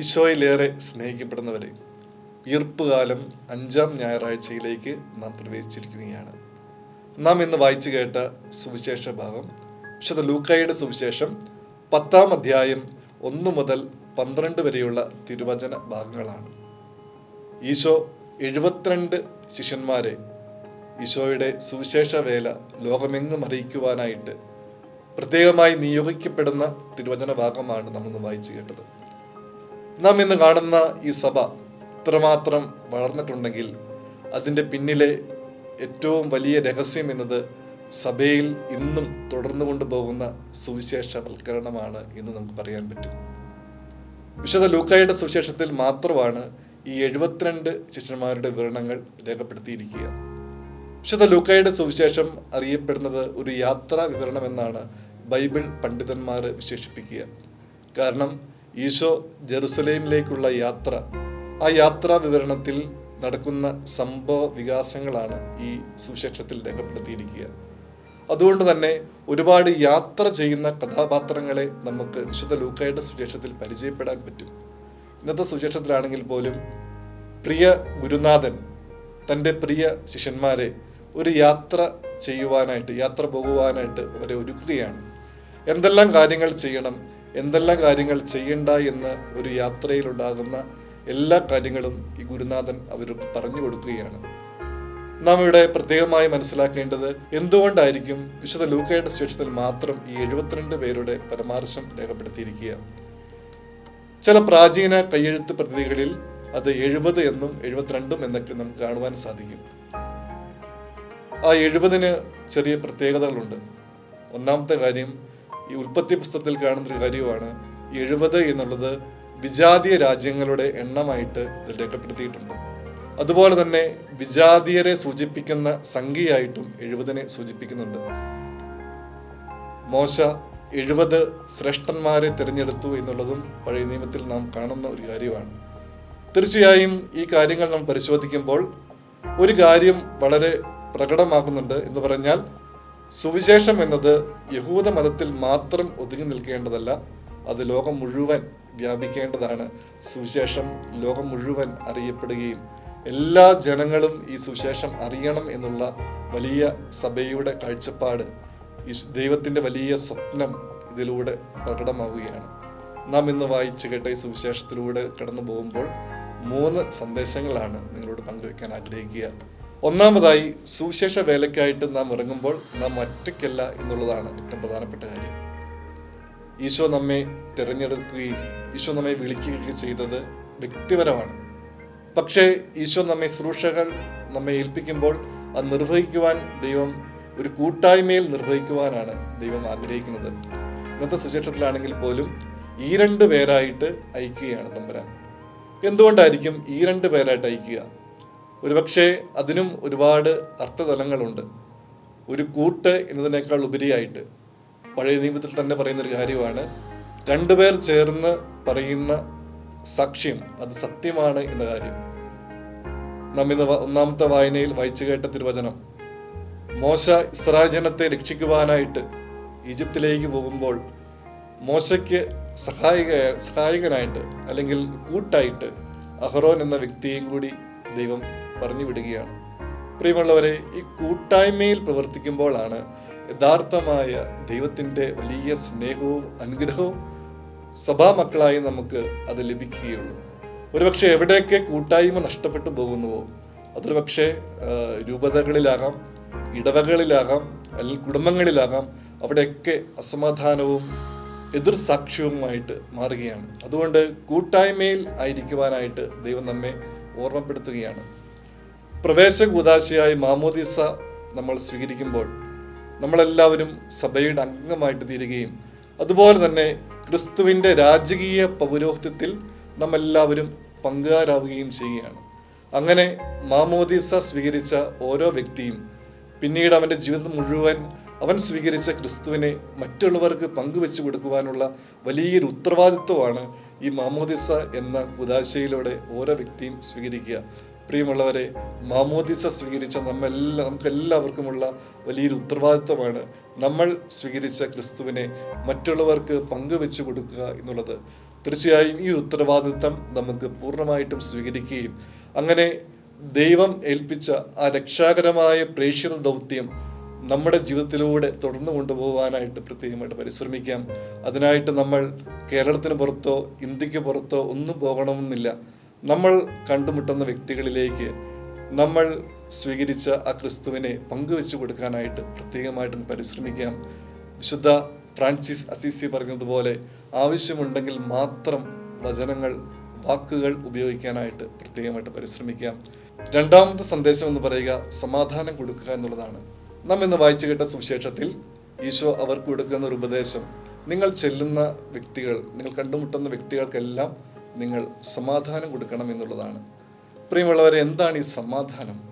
ഈശോയിലേറെ സ്നേഹിക്കപ്പെടുന്നവരെ കാലം അഞ്ചാം ഞായറാഴ്ചയിലേക്ക് നാം പ്രവേശിച്ചിരിക്കുകയാണ്. നാം ഇന്ന് വായിച്ചു കേട്ട സുവിശേഷ ഭാഗം വിശുദ്ധ ലൂക്കായുടെ സുവിശേഷം പത്താം അധ്യായം ഒന്ന് മുതൽ പന്ത്രണ്ട് വരെയുള്ള തിരുവചന ഭാഗങ്ങളാണ്. ഈശോ എഴുപത്തിരണ്ട് ശിഷ്യന്മാരെ ഈശോയുടെ സുവിശേഷ വേല ലോകമെങ്ങും അറിയിക്കുവാനായിട്ട് പ്രത്യേകമായി നിയോഗിക്കപ്പെടുന്ന തിരുവചന ഭാഗമാണ് നാം ഇന്ന് വായിച്ചു കേട്ടത്. നാം ഇന്ന് കാണുന്ന ഈ സഭ ഇത്രമാത്രം വളർന്നിട്ടുണ്ടെങ്കിൽ അതിന്റെ പിന്നിലെ ഏറ്റവും വലിയ രഹസ്യം എന്നത് സഭയിൽ ഇന്നും തുടർന്നു കൊണ്ടുപോകുന്ന സുവിശേഷവൽക്കരണമാണ് എന്ന് നമുക്ക് പറയാൻ പറ്റും. വിശുദ്ധ ലൂക്കായുടെ സുവിശേഷത്തിൽ മാത്രമാണ് ഈ എഴുപത്തിരണ്ട് ശിഷ്യന്മാരുടെ വിവരണങ്ങൾ രേഖപ്പെടുത്തിയിരിക്കുക. വിശുദ്ധ ലൂക്കായുടെ സുവിശേഷം അറിയപ്പെടുന്നത് ഒരു യാത്രാ വിവരണം എന്നാണ് ബൈബിൾ പണ്ഡിതന്മാർ വിശേഷിപ്പിക്കുക. കാരണം ഈശോ ജെറുസലേമിലേക്കുള്ള യാത്ര. ആ യാത്രാ വിവരണത്തിൽ നടക്കുന്ന സംഭവ വികാസങ്ങളാണ് ഈ സുവിശേഷത്തിൽ രേഖപ്പെടുത്തിയിരിക്കുക. അതുകൊണ്ട് തന്നെ ഒരുപാട് യാത്ര ചെയ്യുന്ന കഥാപാത്രങ്ങളെ നമുക്ക് വിശുദ്ധ ലൂക്കായുടെ സുവിശേഷത്തിൽ പരിചയപ്പെടാൻ പറ്റും. ഇന്നത്തെ സുവിശേഷത്തിലാണെങ്കിൽ പോലും പ്രിയ ഗുരുനാഥൻ തന്റെ പ്രിയ ശിഷ്യന്മാരെ ഒരു യാത്ര ചെയ്യുവാനായിട്ട് യാത്ര പോകുവാനായിട്ട് അവരെ ഒരുക്കുകയാണ്. എന്തെല്ലാം കാര്യങ്ങൾ ചെയ്യണം എന്തെല്ലാം കാര്യങ്ങൾ ചെയ്യണ്ട എന്ന് ഒരു യാത്രയിലുണ്ടാകുന്ന എല്ലാ കാര്യങ്ങളും ഈ ഗുരുനാഥൻ അവർ പറഞ്ഞു കൊടുക്കുകയാണ്. നാം ഇവിടെ പ്രത്യേകമായി മനസ്സിലാക്കേണ്ടത് എന്തുകൊണ്ടായിരിക്കും വിശുദ്ധ ലൂക്കയുടെ ശേഷത്തിൽ മാത്രം ഈ എഴുപത്തിരണ്ട് പേരുടെ പരമാർശം രേഖപ്പെടുത്തിയിരിക്കുക? ചില പ്രാചീന കയ്യെഴുത്ത് പ്രതികളിൽ അത് എഴുപത് എന്നും എഴുപത്തിരണ്ടും എന്നൊക്കെ നമുക്ക് കാണുവാൻ സാധിക്കും. ആ എഴുപതിന് ചെറിയ പ്രത്യേകതകളുണ്ട്. ഒന്നാമത്തെ കാര്യം ഈ ഉൽപ്പത്തി പുസ്തകത്തിൽ കാണുന്ന ഒരു കാര്യമാണ്. എഴുപത് എന്നുള്ളത് വിജാതീയ രാജ്യങ്ങളുടെ എണ്ണമായിട്ട് ഇതിൽ രേഖപ്പെടുത്തിയിട്ടുണ്ട്. അതുപോലെ തന്നെ വിജാതീയരെ സൂചിപ്പിക്കുന്ന സംഖ്യയായിട്ടും എഴുപതിനെ സൂചിപ്പിക്കുന്നുണ്ട്. മോശ എഴുപത് ശ്രേഷ്ഠന്മാരെ തിരഞ്ഞെടുത്തു എന്നുള്ളതും പഴയ നിയമത്തിൽ നാം കാണുന്ന ഒരു കാര്യമാണ്. തീർച്ചയായും ഈ കാര്യങ്ങൾ നാം പരിശോധിക്കുമ്പോൾ ഒരു കാര്യം വളരെ പ്രകടമാകുന്നുണ്ട് എന്ന് പറഞ്ഞാൽ സുവിശേഷം എന്നത് യഹൂദ മതത്തിൽ മാത്രം ഒതുങ്ങി നിൽക്കേണ്ടതല്ല അത് ലോകം മുഴുവൻ വ്യാപിക്കേണ്ടതാണ്. സുവിശേഷം ലോകം മുഴുവൻ അറിയപ്പെടുകയും എല്ലാ ജനങ്ങളും ഈ സുവിശേഷം അറിയണം എന്നുള്ള വലിയ സഭയുടെ കാഴ്ചപ്പാട് ഈ ദൈവത്തിന്റെ വലിയ സ്വപ്നം ഇതിലൂടെ പ്രകടമാവുകയാണ്. നാം ഇന്ന് വായിച്ചു കേട്ട ഈ സുവിശേഷത്തിലൂടെ കടന്നു പോകുമ്പോൾ മൂന്ന് സന്ദേശങ്ങളാണ് നിങ്ങളോട് പങ്കുവെക്കാൻ ആഗ്രഹിക്കുക. ഒന്നാമതായി സുവിശേഷ വേലയ്ക്കായിട്ട് നാം ഇറങ്ങുമ്പോൾ നാം ഒറ്റയ്ക്കല്ല എന്നുള്ളതാണ് ഏറ്റവും പ്രധാനപ്പെട്ട കാര്യം. ഈശോ നമ്മെ തിരഞ്ഞെടുക്കുകയും ഈശോ നമ്മെ വിളിക്കുകയും ചെയ്തത് വ്യക്തിപരമാണ്. പക്ഷേ ഈശോ നമ്മെ ശുശ്രൂഷകൾ നമ്മെ ഏൽപ്പിക്കുമ്പോൾ അത് നിർവഹിക്കുവാൻ ദൈവം ഒരു കൂട്ടായ്മയിൽ നിർവഹിക്കുവാനാണ് ദൈവം ആഗ്രഹിക്കുന്നത്. ഇന്നത്തെ സുശേഷത്തിലാണെങ്കിൽ പോലും ഈ രണ്ട് പേരായിട്ട് അയക്കുകയാണ് തമ്പുരാൻ എന്തുകൊണ്ടായിരിക്കും ഈ രണ്ട് പേരായിട്ട് അയക്കുക? ഒരുപക്ഷെ അതിനും ഒരുപാട് അർത്ഥതലങ്ങളുണ്ട്. ഒരു കൂട്ട് എന്നതിനേക്കാൾ ഉപരിയായിട്ട് പഴയ നിയമത്തിൽ തന്നെ പറയുന്ന ഒരു കാര്യമാണ് രണ്ടുപേർ ചേർന്ന് പറയുന്ന സാക്ഷ്യം അത് സത്യമാണ് എന്ന കാര്യം. നാം ഇന്ന് ഒന്നാമത്തെ വായനയിൽ വായിച്ചു കേട്ട തിരുവചനം മോശ ഇസ്രാജനത്തെ രക്ഷിക്കുവാനായിട്ട് ഈജിപ്തിലേക്ക് പോകുമ്പോൾ മോശയ്ക്ക് സഹായിക സഹായകനായിട്ട് അല്ലെങ്കിൽ കൂട്ടായിട്ട് അഹ്റോൻ എന്ന വ്യക്തിയും കൂടി ദൈവം പറഞ്ഞു വിടുകയാണ്. പ്രിയമുള്ളവരെ ഈ കൂട്ടായ്മയിൽ പ്രവർത്തിക്കുമ്പോഴാണ് യഥാർത്ഥമായ ദൈവത്തിന്റെ വലിയ സ്നേഹവും അനുഗ്രഹവും സഭാമക്കളായി നമുക്ക് അത് ലഭിക്കുകയുള്ളൂ. ഒരുപക്ഷെ എവിടെയൊക്കെ കൂട്ടായ്മ നഷ്ടപ്പെട്ടു പോകുന്നുവോ അതൊരു പക്ഷേ രൂപതകളിലാകാം ഇടവകളിലാകാം അല്ലെങ്കിൽ കുടുംബങ്ങളിലാകാം അവിടെയൊക്കെ അസമാധാനവും എതിർ സാക്ഷ്യവുമായിട്ട് മാറുകയാണ്. അതുകൊണ്ട് കൂട്ടായ്മയിൽ ആയിരിക്കുവാനായിട്ട് ദൈവം നമ്മെ ഓർമ്മപ്പെടുത്തുകയാണ്. പ്രവേശ കൂതാശയായി മാമോദിസ നമ്മൾ സ്വീകരിക്കുമ്പോൾ നമ്മളെല്ലാവരും സഭയുടെ അംഗമായിട്ട് തീരുകയും അതുപോലെ തന്നെ ക്രിസ്തുവിന്റെ രാജകീയ പൗരോഹിത്യത്തിൽ നമ്മെല്ലാവരും പങ്കുകാരാവുകയും ചെയ്യുകയാണ്. അങ്ങനെ മാമോദിസ സ്വീകരിച്ച ഓരോ വ്യക്തിയും പിന്നീട് അവന്റെ ജീവിതം മുഴുവൻ അവൻ സ്വീകരിച്ച ക്രിസ്തുവിനെ മറ്റുള്ളവർക്ക് പങ്കുവെച്ചു കൊടുക്കുവാനുള്ള വലിയൊരു ഉത്തരവാദിത്വമാണ് ഈ മാമോദിസ എന്ന കുദാശയിലൂടെ ഓരോ വ്യക്തിയും സ്വീകരിക്കുക. പ്രിയമുള്ളവരെ മാമോദിസ സ്വീകരിച്ച നമ്മെല്ലാം നമുക്കെല്ലാവർക്കുമുള്ള വലിയൊരു ഉത്തരവാദിത്തമാണ് നമ്മൾ സ്വീകരിച്ച ക്രിസ്തുവിനെ മറ്റുള്ളവർക്ക് പങ്കുവെച്ചു കൊടുക്കുക എന്നുള്ളത്. തീർച്ചയായും ഈ ഉത്തരവാദിത്തം നമുക്ക് പൂർണമായിട്ടും സ്വീകരിക്കുകയും അങ്ങനെ ദൈവം ഏൽപ്പിച്ച ആ രക്ഷാകരമായ പ്രേക്ഷിത ദൗത്യം നമ്മുടെ ജീവിതത്തിലൂടെ തുടർന്നു കൊണ്ടുപോകാനായിട്ട് പ്രത്യേകമായിട്ട് പരിശ്രമിക്കാം. അതിനായിട്ട് നമ്മൾ കേരളത്തിന് പുറത്തോ ഇന്ത്യയ്ക്ക് പുറത്തോ ഒന്നും പോകണമെന്നില്ല. നമ്മൾ കണ്ടുമുട്ടുന്ന വ്യക്തികളിലേക്ക് നമ്മൾ സ്വീകരിച്ച ആ ക്രിസ്തുവിനെ പങ്കുവെച്ചു കൊടുക്കാനായിട്ട് പ്രത്യേകമായിട്ടും പരിശ്രമിക്കാം. വിശുദ്ധ ഫ്രാൻസിസ് അസീസി പറഞ്ഞതുപോലെ ആവശ്യമുണ്ടെങ്കിൽ മാത്രം വചനങ്ങൾ വാക്കുകൾ ഉപയോഗിക്കാനായിട്ട് പ്രത്യേകമായിട്ട് പരിശ്രമിക്കാം. രണ്ടാമത്തെ സന്ദേശം എന്ന് പറയുക സമാധാനം കൊടുക്കുക എന്നുള്ളതാണ്. നാം ഇന്ന് വായിച്ചു കേട്ട സുവിശേഷത്തിൽ ഈശോ അവർക്ക് കൊടുക്കുന്ന ഒരു ഉപദേശം നിങ്ങൾ ചെല്ലുന്ന വ്യക്തികൾ നിങ്ങൾ കണ്ടുമുട്ടുന്ന വ്യക്തികൾക്കെല്ലാം നിങ്ങൾ സമാധാനം കൊടുക്കണം എന്നുള്ളതാണ്. പ്രിയമുള്ളവരെ എന്താണ് ഈ സമാധാനം?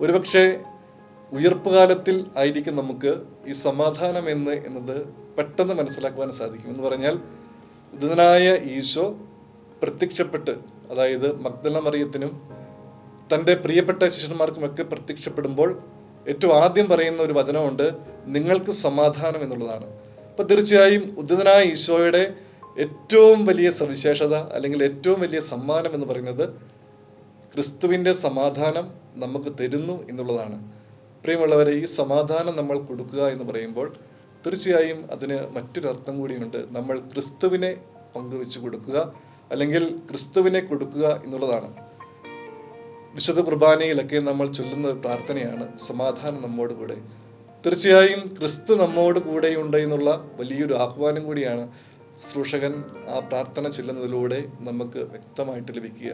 ഒരുപക്ഷെ ഉയർപ്പുകാലത്തിൽ ആയിരിക്കും നമുക്ക് ഈ സമാധാനം എന്ന് എന്നത് പെട്ടെന്ന് മനസ്സിലാക്കുവാൻ സാധിക്കും. എന്ന് പറഞ്ഞാൽ ഉദിതനായ ഈശോ പ്രത്യക്ഷപ്പെട്ട് അതായത് മഗ്ദല മറിയത്തിനും തന്റെ പ്രിയപ്പെട്ട ശിഷ്യന്മാർക്കുമൊക്കെ പ്രത്യക്ഷപ്പെടുമ്പോൾ ഏറ്റവും ആദ്യം പറയുന്ന ഒരു വചനമുണ്ട് നിങ്ങൾക്ക് സമാധാനം എന്നുള്ളതാണ്. അപ്പം തീർച്ചയായും ഉദിതനായ ഈശോയുടെ ഏറ്റവും വലിയ സവിശേഷത അല്ലെങ്കിൽ ഏറ്റവും വലിയ സമ്മാനം എന്ന് പറയുന്നത് ക്രിസ്തുവിന്റെ സമാധാനം നമുക്ക് തരുന്നു എന്നുള്ളതാണ്. പ്രിയമുള്ളവരെ ഈ സമാധാനം നമ്മൾ കൊടുക്കുക എന്ന് പറയുമ്പോൾ തീർച്ചയായും അതിന് മറ്റൊരർത്ഥം കൂടിയുണ്ട്. നമ്മൾ ക്രിസ്തുവിനെ പങ്കുവെച്ച് കൊടുക്കുക അല്ലെങ്കിൽ ക്രിസ്തുവിനെ കൊടുക്കുക എന്നുള്ളതാണ്. വിശുദ്ധ കുർബാനയിലൊക്കെ നമ്മൾ ചൊല്ലുന്ന പ്രാർത്ഥനയാണ് സമാധാനം നമ്മോട് കൂടെ. തീർച്ചയായും ക്രിസ്തു നമ്മോട് കൂടെയുണ്ട് എന്നുള്ള വലിയൊരു ആഹ്വാനം കൂടിയാണ് ശുശ്രൂഷകൻ ആ പ്രാർത്ഥന ചെല്ലുന്നതിലൂടെ നമുക്ക് വ്യക്തമായിട്ട് ലഭിക്കുക.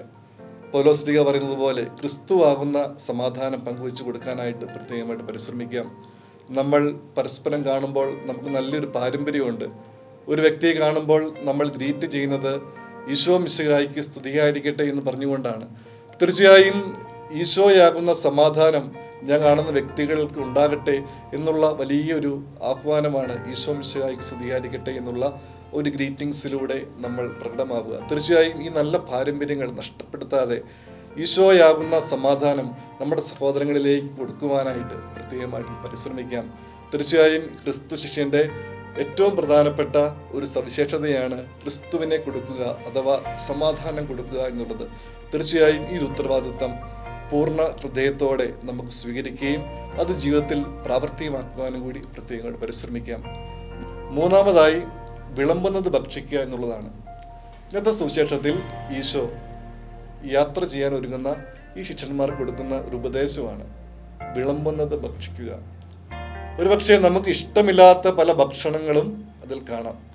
പൗലോസ്ലിക പറയുന്നത് പോലെ ക്രിസ്തുവാകുന്ന സമാധാനം പങ്കുവെച്ചു കൊടുക്കാനായിട്ട് പ്രത്യേകമായിട്ട് പരിശ്രമിക്കാം. നമ്മൾ പരസ്പരം കാണുമ്പോൾ നമുക്ക് നല്ലൊരു പാരമ്പര്യമുണ്ട്. ഒരു വ്യക്തിയെ കാണുമ്പോൾ നമ്മൾ ഗ്രീറ്റ് ചെയ്യുന്നത് ഈശോ മിശിഹായിക്ക് സ്തുതിയായിരിക്കട്ടെ എന്ന് പറഞ്ഞുകൊണ്ടാണ്. തീർച്ചയായും ഈശോയാകുന്ന സമാധാനം ഞാൻ കാണുന്ന വ്യക്തികൾക്ക് ഉണ്ടാകട്ടെ എന്നുള്ള വലിയൊരു ആഹ്വാനമാണ് ഈശോ മിശിഹായിക്ക് സ്തുതിയായിരിക്കട്ടെ എന്നുള്ള ഒരു ഗ്രീറ്റിംഗ്സിലൂടെ നമ്മൾ പ്രകടമാവുക. തീർച്ചയായും ഈ നല്ല പാരമ്പര്യങ്ങൾ നഷ്ടപ്പെടുത്താതെ ഈശോയാകുന്ന സമാധാനം നമ്മുടെ സഹോദരങ്ങളിലേക്ക് കൊടുക്കുവാനായിട്ട് പ്രത്യേകമായിട്ട് പരിശ്രമിക്കാം. തീർച്ചയായും ക്രിസ്തു ശിഷ്യന്റെ ഏറ്റവും പ്രധാനപ്പെട്ട ഒരു സവിശേഷതയാണ് ക്രിസ്തുവിനെ കൊടുക്കുക അഥവാ സമാധാനം കൊടുക്കുക എന്നുള്ളത്. തീർച്ചയായും ഈ ഉത്തരവാദിത്വം പൂർണ ഹൃദയത്തോടെ നമുക്ക് സ്വീകരിക്കുകയും അത് ജീവിതത്തിൽ പ്രാവർത്തികമാക്കുവാനും കൂടി പ്രത്യേകമായിട്ട് പരിശ്രമിക്കാം. മൂന്നാമതായി വിളമ്പുന്നത് ഭക്ഷിക്കുക എന്നുള്ളതാണ്. ഇന്നത്തെ സുവിശേഷത്തിൽ ഈശോ യാത്ര ചെയ്യാൻ ഒരുങ്ങുന്ന ഈ ശിഷ്യന്മാർക്ക് കൊടുക്കുന്ന ഒരു ഉപദേശമാണ് വിളമ്പുന്നത് ഭക്ഷിക്കുക. ഒരുപക്ഷെ നമുക്ക് ഇഷ്ടമില്ലാത്ത പല ഭക്ഷണങ്ങളും അതിൽ കാണാം.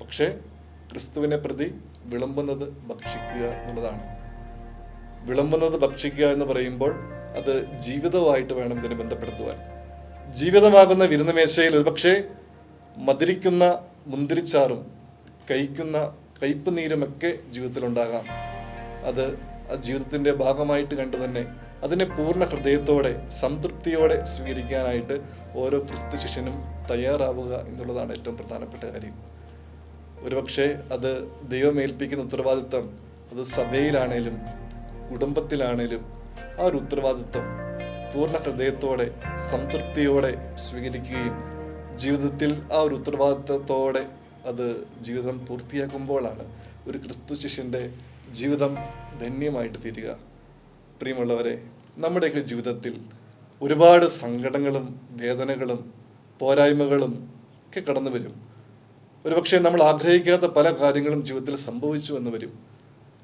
പക്ഷേ ക്രിസ്തുവിനെ പ്രതി വിളമ്പുന്നത് ഭക്ഷിക്കുക എന്നുള്ളതാണ്. വിളമ്പുന്നത് ഭക്ഷിക്കുക എന്ന് പറയുമ്പോൾ അത് ജീവിതവുമായിട്ട് വേണം ഇതിനെ ബന്ധപ്പെടുത്തുവാൻ. ജീവിതമാകുന്ന വിരുന്നമേശയിൽ ഒരുപക്ഷെ മധുരിക്കുന്ന മുന്തിരിച്ചാറും കഴിക്കുന്ന കയ്പ് നീരുമൊക്കെ ജീവിതത്തിലുണ്ടാകാം. അത് ആ ജീവിതത്തിന്റെ ഭാഗമായിട്ട് കണ്ടു തന്നെ അതിനെ പൂർണ ഹൃദയത്തോടെ സംതൃപ്തിയോടെ സ്വീകരിക്കാനായിട്ട് ഓരോ ക്രിസ്തു ശിഷ്യനും തയ്യാറാവുക എന്നുള്ളതാണ് ഏറ്റവും പ്രധാനപ്പെട്ട കാര്യം. ഒരുപക്ഷെ അത് ദൈവം ഏൽപ്പിക്കുന്ന ഉത്തരവാദിത്വം അത് സഭയിലാണേലും കുടുംബത്തിലാണേലും ആ ഒരു ഉത്തരവാദിത്വം പൂർണ ഹൃദയത്തോടെ സംതൃപ്തിയോടെ സ്വീകരിക്കുകയും ജീവിതത്തിൽ ആ ഒരു ഉത്തരവാദിത്വത്തോടെ അത് ജീവിതം പൂർത്തിയാക്കുമ്പോഴാണ് ഒരു ക്രിസ്തു ശിഷ്യന്റെ ജീവിതം ധന്യമായിട്ട് തീരുക. പ്രിയമുള്ളവരെ നമ്മുടെയൊക്കെ ജീവിതത്തിൽ ഒരുപാട് സങ്കടങ്ങളും വേദനകളും പോരായ്മകളും ഒക്കെ കടന്നു വരും. ഒരുപക്ഷെ നമ്മൾ ആഗ്രഹിക്കാത്ത പല കാര്യങ്ങളും ജീവിതത്തിൽ സംഭവിച്ചു എന്ന് വരും.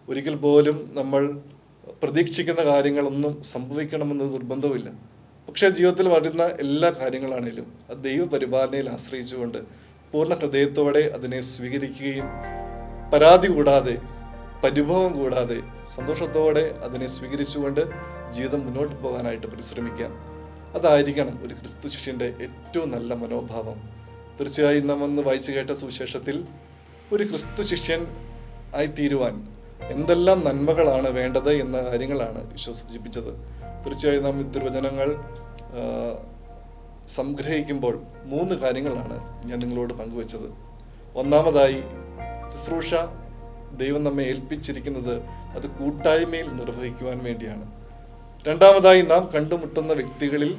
ഒരിക്കൽ പോലും നമ്മൾ പ്രതീക്ഷിക്കുന്ന കാര്യങ്ങളൊന്നും സംഭവിക്കണമെന്ന് നിർബന്ധവുമില്ല. പക്ഷേ ജീവിതത്തിൽ വരുന്ന എല്ലാ കാര്യങ്ങളാണേലും അത് ദൈവപരിപാലനയിൽ ആശ്രയിച്ചുകൊണ്ട് പൂർണ ഹൃദയത്തോടെ അതിനെ സ്വീകരിക്കുകയും പരാതി കൂടാതെ പരിഭവം കൂടാതെ സന്തോഷത്തോടെ അതിനെ സ്വീകരിച്ചുകൊണ്ട് ജീവിതം മുന്നോട്ട് പോകാനായിട്ട് പരിശ്രമിക്കാം. അതായിരിക്കണം ഒരു ക്രിസ്തു ശിഷ്യന്റെ ഏറ്റവും നല്ല മനോഭാവം. തീർച്ചയായും നാം ഒന്ന് വായിച്ചു കേട്ട സുവിശേഷത്തിൽ ഒരു ക്രിസ്തു ശിഷ്യൻ ആയി തീരുവാൻ എന്തെല്ലാം നന്മകളാണ് വേണ്ടത് എന്ന കാര്യങ്ങളാണ് ഈശോ സൂചിപ്പിച്ചത് തീർച്ചയായും നാം തിരുവചനങ്ങൾ സംഗ്രഹിക്കുമ്പോൾ മൂന്ന് കാര്യങ്ങളാണ് ഞാൻ നിങ്ങളോട് പങ്കുവച്ചത്. ഒന്നാമതായി ശുശ്രൂഷ ദൈവം നമ്മെ ഏൽപ്പിച്ചിരിക്കുന്നത് അത് കൂട്ടായ്മയിൽ നിർവഹിക്കുവാൻ വേണ്ടിയാണ്. രണ്ടാമതായി നാം കണ്ടുമുട്ടുന്ന വ്യക്തികളിൽ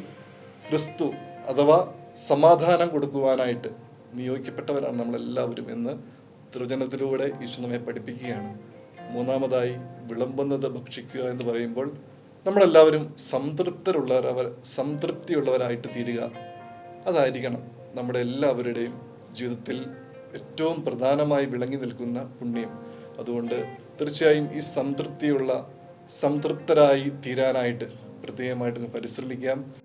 ക്രിസ്തു അഥവാ സമാധാനം കൊടുക്കുവാനായിട്ട് നിയോഗിക്കപ്പെട്ടവരാണ് നമ്മളെല്ലാവരും എന്ന് തിരുവചനത്തിലൂടെ ഈശോ നമ്മെ പഠിപ്പിക്കുകയാണ്. മൂന്നാമതായി വിളമ്പുന്നത് ഭക്ഷിക്കുക എന്ന് പറയുമ്പോൾ നമ്മളെല്ലാവരും സംതൃപ്തരുള്ളവർ സംതൃപ്തിയുള്ളവരായിട്ട് തീരുക. അതായിരിക്കണം നമ്മുടെ എല്ലാവരുടെയും ജീവിതത്തിൽ ഏറ്റവും പ്രധാനമായി വിളങ്ങി നിൽക്കുന്ന പുണ്യം. അതുകൊണ്ട് തീർച്ചയായും ഈ സംതൃപ്തിയുള്ള സംതൃപ്തരായി തീരാനായിട്ട് പ്രത്യേകമായിട്ട് പരിശ്രമിക്കാം.